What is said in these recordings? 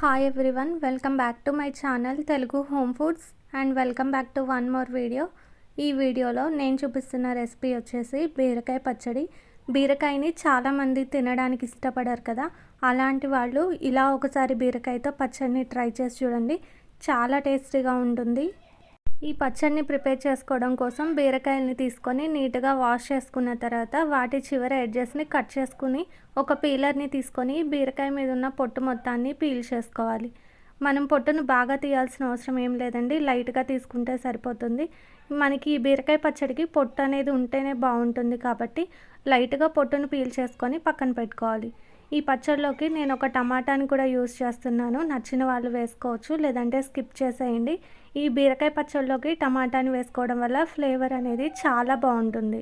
Hi everyone welcome back to my channel Telugu home foods and welcome back to one more video ఈ వీడియోలో నేను చూపిస్తున్న recipe వచ్చేసి బీరకాయ పచ్చడి. బీరకాయని చాలామంది తినడానికి ఇష్టపడరు కదా. అలాంటి వాళ్ళు ఇలా ఒకసారి బీరకాయతో పచ్చడిని ట్రై చేసి చూడండి. చాలా టేస్టీగా ఉంటుంది. ఈ పచ్చడిని ప్రిపేర్ చేసుకోవడం కోసం బీరకాయలని తీసుకొని నీట్గా వాష్ చేసుకున్న తర్వాత వాటి చివరి ఎడ్జెస్ని కట్ చేసుకుని ఒక పీలర్ని తీసుకొని బీరకాయ మీద ఉన్న పొట్టు మొత్తాన్ని పీల్ చేసుకోవాలి. మనం పొట్టును బాగా తీయాల్సిన అవసరం ఏం లేదండి. లైట్గా తీసుకుంటే సరిపోతుంది. మనకి ఈ బీరకాయ పచ్చడికి పొట్టు అనేది ఉంటేనే బాగుంటుంది కాబట్టి లైట్గా పొట్టును పీల్ చేసుకొని పక్కన పెట్టుకోవాలి. ఈ పచ్చడిలోకి నేను ఒక టమాటాని కూడా యూస్ చేస్తున్నాను. నచ్చిన వాళ్ళు వేసుకోవచ్చు లేదంటే స్కిప్ చేసేయండి. ఈ బీరకాయ పచ్చడిలోకి టమాటాని వేసుకోవడం వల్ల ఫ్లేవర్ అనేది చాలా బాగుంటుంది.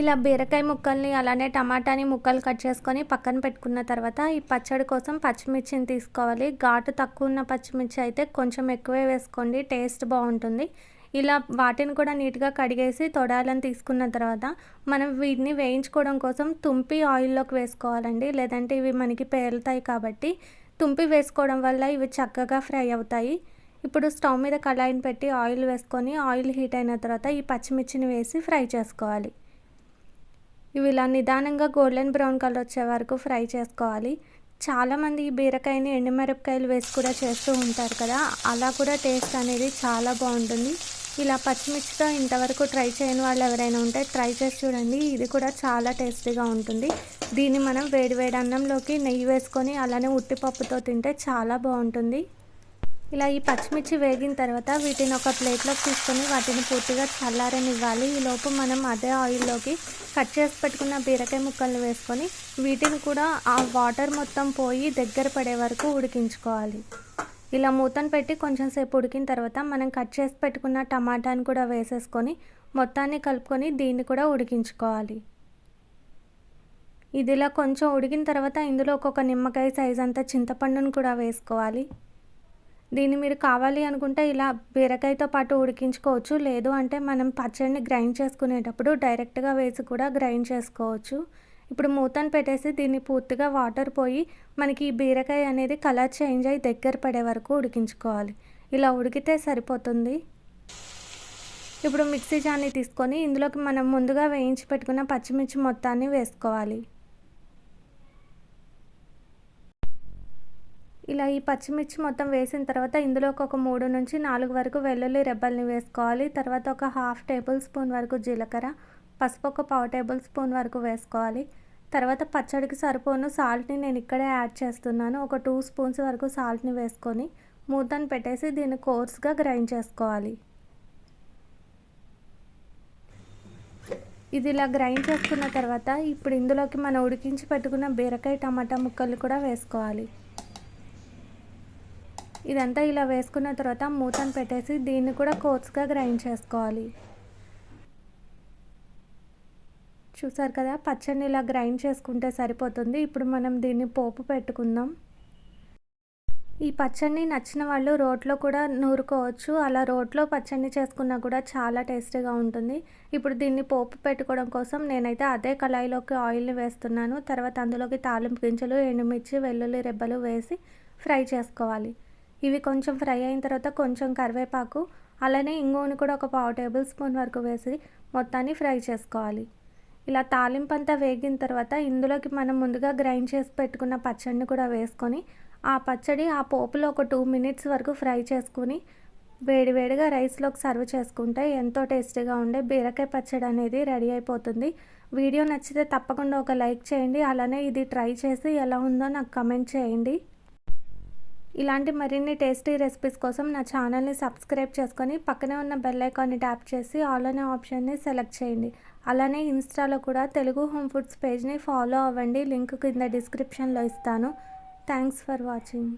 ఇలా బీరకాయ ముక్కల్ని అలానే టమాటాని ముక్కలు కట్ చేసుకొని పక్కన పెట్టుకున్న తర్వాత ఈ పచ్చడి కోసం పచ్చిమిర్చిని తీసుకోవాలి. ఘాటు తక్కువ ఉన్న పచ్చిమిర్చి అయితే కొంచెం ఎక్కువే వేసుకోండి టేస్ట్ బాగుంటుంది. ఇలా వాటిని కూడా నీట్గా కడిగేసి తొడాలని తీసుకున్న తర్వాత మనం వీటిని వేయించుకోవడం కోసం తుంపి ఆయిల్లోకి వేసుకోవాలండి. లేదంటే ఇవి మనకి పేలుతాయి కాబట్టి తుంపి వేసుకోవడం వల్ల ఇవి చక్కగా ఫ్రై అవుతాయి. ఇప్పుడు స్టవ్ మీద కళాయిని పెట్టి ఆయిల్ వేసుకొని ఆయిల్ హీట్ అయిన తర్వాత ఈ పచ్చిమిర్చిని వేసి ఫ్రై చేసుకోవాలి. ఇవి ఇలా నిదానంగా గోల్డెన్ బ్రౌన్ కలర్ వచ్చే వరకు ఫ్రై చేసుకోవాలి. చాలామంది ఈ బీరకాయని ఎండుమిరపకాయలు వేసి కూడా చేస్తూ ఉంటారు కదా అలా కూడా టేస్ట్ అనేది చాలా బాగుంటుంది. ఇలా పచ్చిమిర్చితో ఇంతవరకు ట్రై చేయని వాళ్ళు ఎవరైనా ఉంటే ట్రై చేసి చూడండి. ఇది కూడా చాలా టేస్టీగా ఉంటుంది. దీన్ని మనం వేడి వేడి అన్నంలోకి నెయ్యి వేసుకొని అలానే ఉట్టిపప్పుతో తింటే చాలా బాగుంటుంది. ఇలా ఈ పచ్చిమిర్చి వేగిన తర్వాత వీటిని ఒక ప్లేట్లోకి తీసుకొని వాటిని పూర్తిగా చల్లారనివ్వాలి. ఈలోపు మనం అదే ఆయిల్లోకి కట్ చేసి పెట్టుకున్న బీరకాయ ముక్కలు వేసుకొని వీటిని కూడా ఆ వాటర్ మొత్తం పోయి దగ్గర పడే వరకు ఉడికించుకోవాలి. ఇలా మూతను పెట్టి కొంచెం సేపు ఉడికిన తర్వాత మనం కట్ చేసి పెట్టుకున్న టమాటాని కూడా వేసేసుకొని మొత్తాన్ని కలుపుకొని దీన్ని కూడా ఉడికించుకోవాలి. ఇది ఇలా కొంచెం ఉడికిన తర్వాత ఇందులో ఒక్కొక్క నిమ్మకాయ సైజ్ అంతా చింతపండును కూడా వేసుకోవాలి. దీన్ని మీరు కావాలి అనుకుంటే ఇలా బీరకాయతో పాటు ఉడికించుకోవచ్చు. లేదు అంటే మనం పచ్చడిని గ్రైండ్ చేసుకునేటప్పుడు డైరెక్ట్గా వేసి కూడా గ్రైండ్ చేసుకోవచ్చు. ఇప్పుడు మూతను పెట్టేసి దీన్ని పూర్తిగా వాటర్ పోయి మనకి ఈ బీరకాయ అనేది కలర్ చేంజ్ అయ్యి దగ్గర పడే వరకు ఉడికించుకోవాలి. ఇలా ఉడికితే సరిపోతుంది. ఇప్పుడు మిక్సీ జాన్ని తీసుకొని ఇందులోకి మనం ముందుగా వేయించి పెట్టుకున్న పచ్చిమిర్చి మొత్తాన్ని వేసుకోవాలి. ఇలా ఈ పచ్చిమిర్చి మొత్తం వేసిన తర్వాత ఇందులోకి ఒక మూడు నుంచి నాలుగు వరకు వెల్లుల్లి రెబ్బల్ని వేసుకోవాలి. తర్వాత ఒక హాఫ్ టేబుల్ స్పూన్ వరకు జీలకర్ర పసుపు ఒక పావు టేబుల్ స్పూన్ వరకు వేసుకోవాలి. తర్వాత పచ్చడికి సరిపోను సాల్ట్ని నేను ఇక్కడే యాడ్ చేస్తున్నాను. ఒక టూ స్పూన్స్ వరకు సాల్ట్ని వేసుకొని మూతను పెట్టేసి దీన్ని కోర్స్గా గ్రైండ్ చేసుకోవాలి. ఇది ఇలా గ్రైండ్ చేసుకున్న తర్వాత ఇప్పుడు ఇందులోకి మనం ఉడికించి పెట్టుకున్న బీరకాయ టమాటా ముక్కలు కూడా వేసుకోవాలి. ఇదంతా ఇలా వేసుకున్న తర్వాత మూతను పెట్టేసి దీన్ని కూడా కోర్స్గా గ్రైండ్ చేసుకోవాలి. చూసారు కదా పచ్చడిని ఇలా గ్రైండ్ చేసుకుంటే సరిపోతుంది. ఇప్పుడు మనం దీన్ని పోపు పెట్టుకుందాం. ఈ పచ్చడిని నచ్చిన వాళ్ళు రోట్లో కూడా నూరుకోవచ్చు. అలా రోట్లో పచ్చడిని చేసుకున్నా కూడా చాలా టేస్టీగా ఉంటుంది. ఇప్పుడు దీన్ని పోపు పెట్టుకోవడం కోసం నేనైతే అదే కళాయిలోకి ఆయిల్ని వేస్తున్నాను. తర్వాత అందులోకి తాలింపు గింజలు ఎండుమిర్చి వెల్లుల్లి రెబ్బలు వేసి ఫ్రై చేసుకోవాలి. ఇవి కొంచెం ఫ్రై అయిన తర్వాత కొంచెం కరివేపాకు అలానే ఇంగువని కూడా ఒక పావు టేబుల్ స్పూన్ వరకు వేసి మొత్తాన్ని ఫ్రై చేసుకోవాలి. ఇలా తాలింపు అంతా వేగిన తర్వాత ఇందులోకి మనం ముందుగా గ్రైండ్ చేసి పెట్టుకున్న పచ్చడిని కూడా వేసుకొని ఆ పచ్చడి ఆ పోపులో ఒక టూ మినిట్స్ వరకు ఫ్రై చేసుకుని వేడివేడిగా రైస్లోకి సర్వ్ చేసుకుంటే ఎంతో టేస్టీగా ఉండే బీరకాయ పచ్చడి అనేది రెడీ అయిపోతుంది. వీడియో నచ్చితే తప్పకుండా ఒక లైక్ చేయండి. అలానే ఇది ట్రై చేసి ఎలా ఉందో నాకు కమెంట్ చేయండి. ఇలాంటి మరిన్ని టేస్టీ రెసిపీస్ కోసం నా ఛానల్ని సబ్స్క్రైబ్ చేసుకొని పక్కనే ఉన్న బెల్ ఐకాన్ని ట్యాప్ చేసి ఆల్ అనే ఆప్షన్ని సెలెక్ట్ చేయండి. అలానే ఇన్స్టాలో కూడా తెలుగు హోమ్ ఫుడ్స్ పేజ్ని ఫాలో అవ్వండి. లింక్ కింద డిస్క్రిప్షన్లో ఇస్తాను. Thanks for watching.